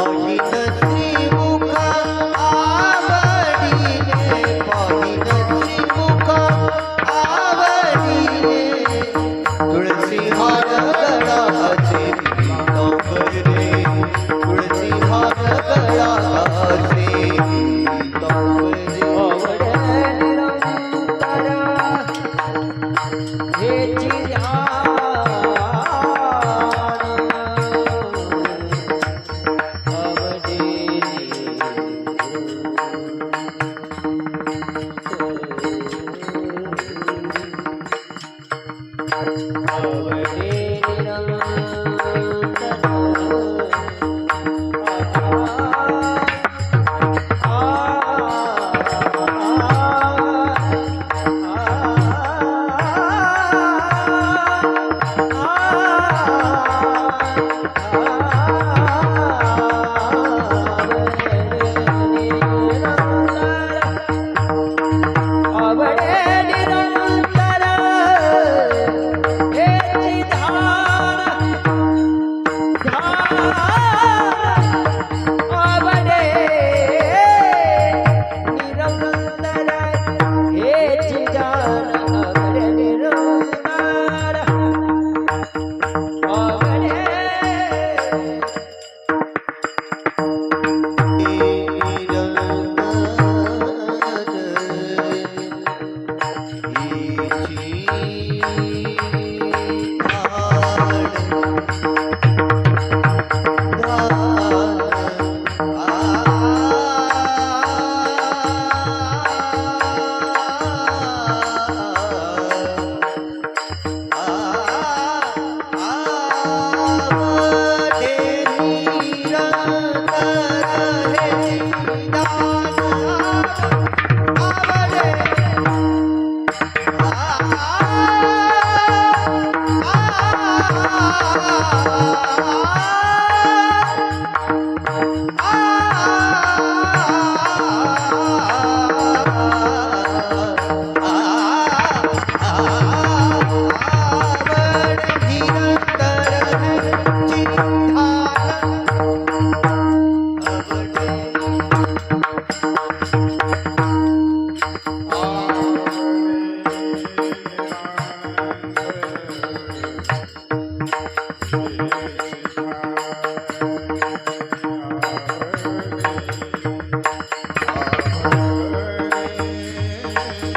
সহিত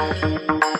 Música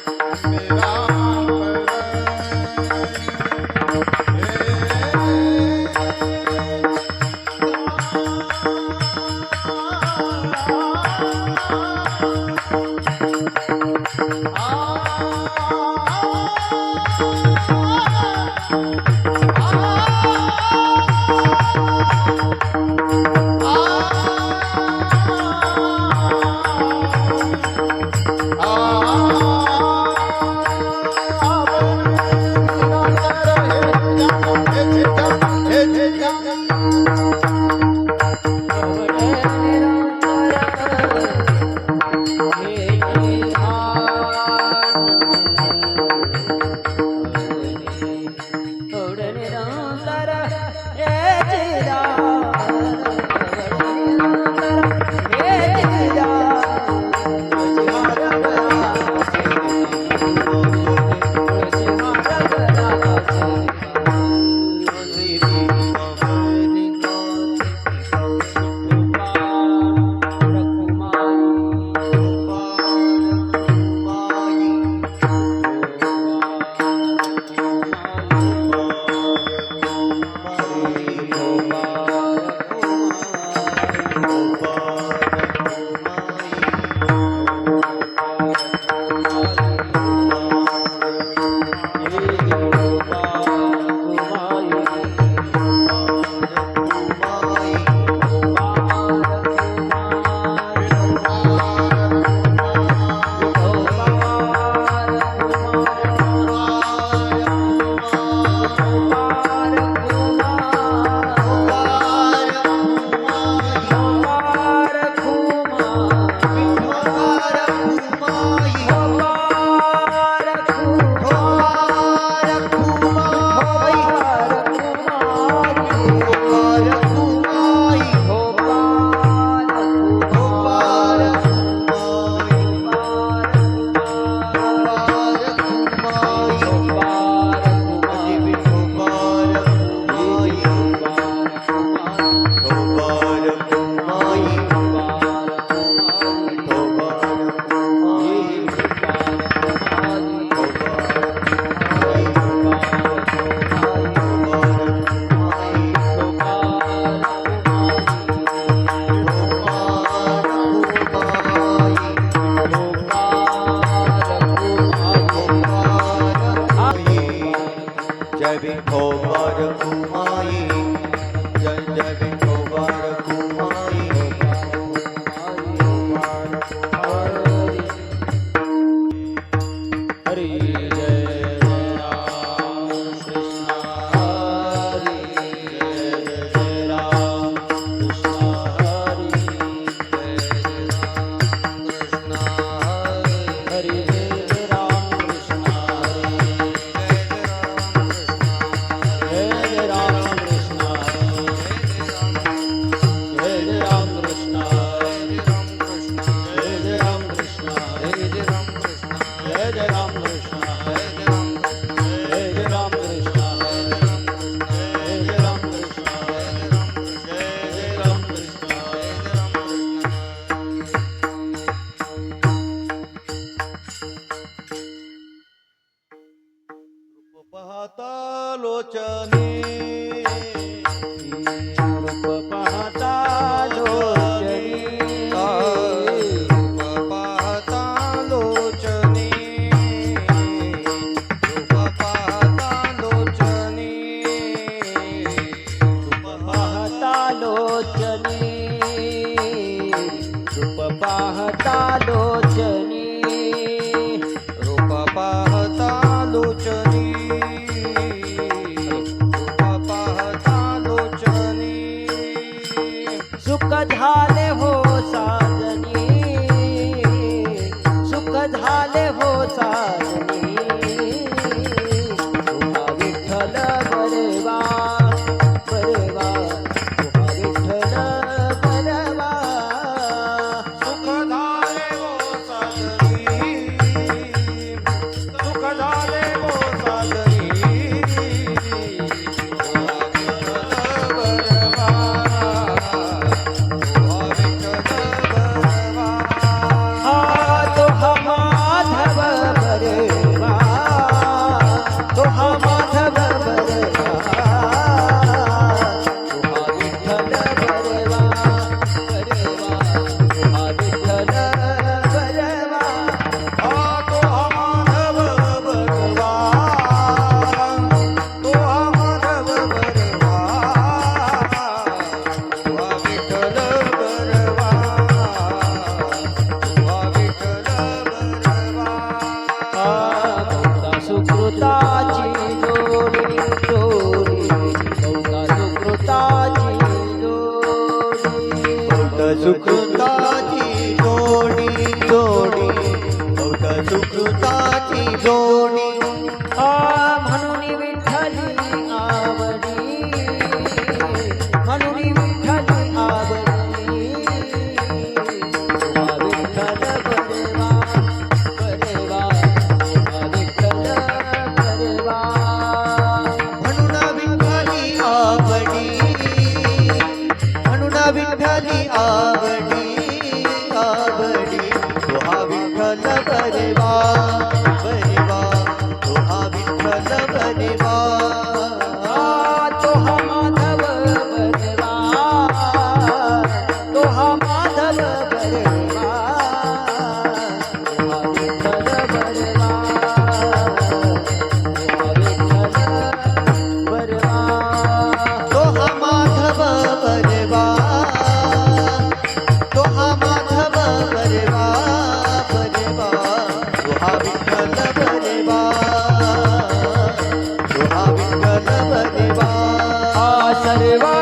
রে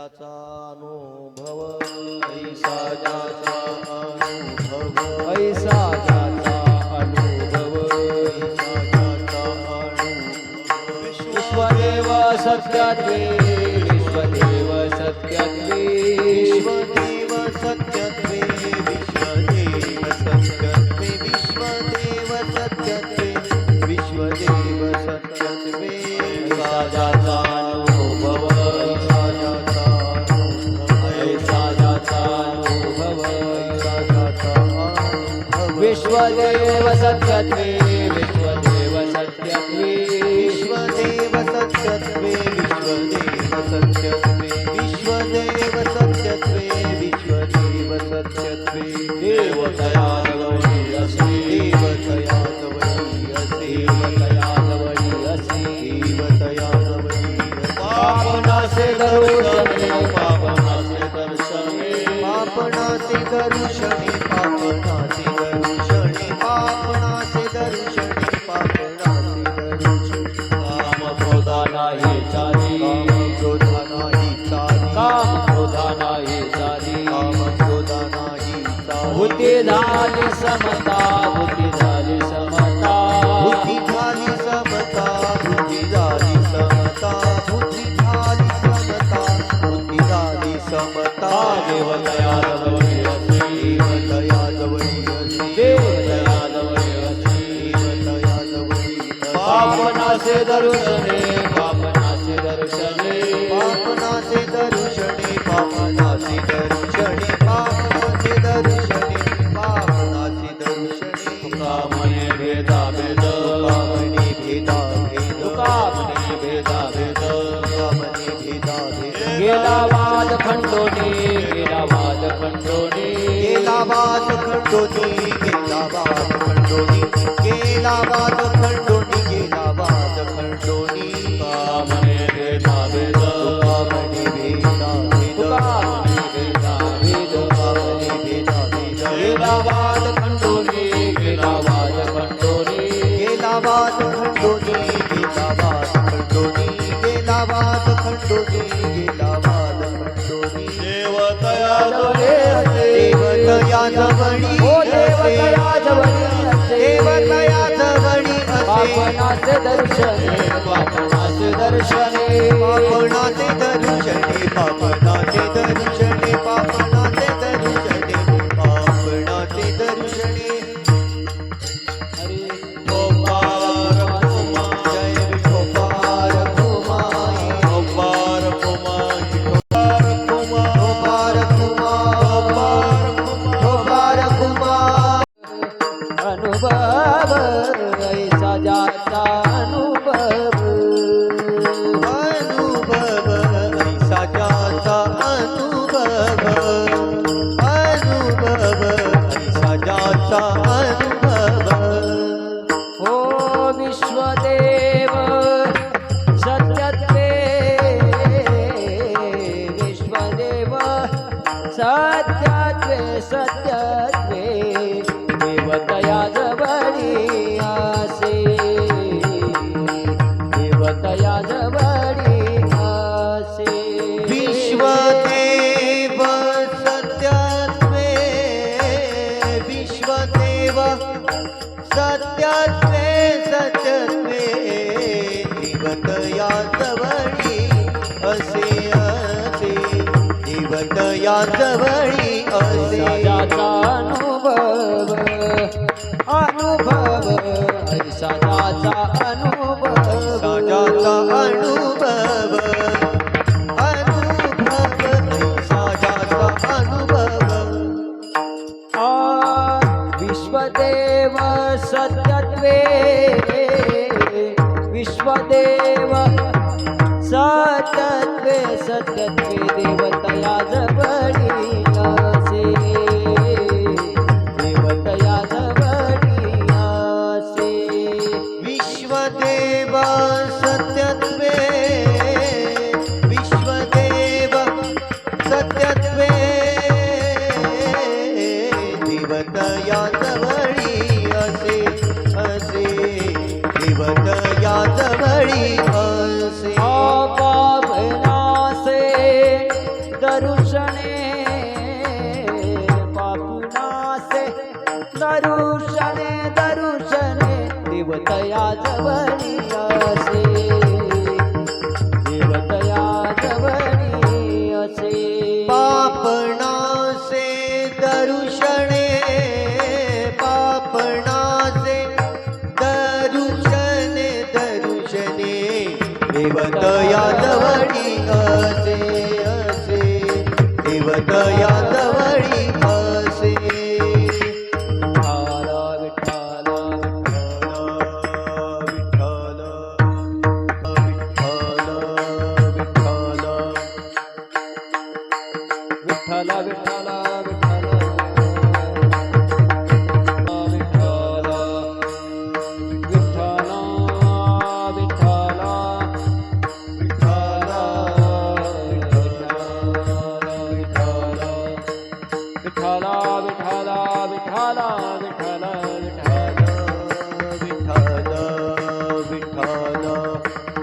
जाचा अनुभव ऐसा जाचा अनुभव ऐसा जाचा अनुभव ऐसा जाचा अनुभव. विश्वदेव सत्यत्वे विश्वदेव सत्यत्वे। विश्वदेव सत्यत्वे विश्वदेव सत्यत्वे। विश्वदेव सत्यत्वे विश्वदेव सत्यत्वे। देवतया तवणी देवतया तवणी असि देवतया तवणी असि देवतया तवणी पापनासे दर्शने पापनासे दर्शने पापनासे दर्शने पापनासे पापनासे दर्शने पापनासे दर्शने. पापनासे दर्शने पापनासे दर्शने पापनासे दर्शने पापनासे दर्शने. तुका मने भेदा भेद मने भेदा भेद तुका मने भेदा भेद मने भेदा भेद गेला वाद खंडोनी गेला वाद खंडोनी. गेला वाद खंडोनी गेला वाद देवतयाच गणी दर्शने आपणास दर्शने. आपणाचे दर्शने आपणाचे दर्शने. हाँ ராகவன் सतत्वे देवतया जपणी दरुशने दरुशने देवतया जवळी.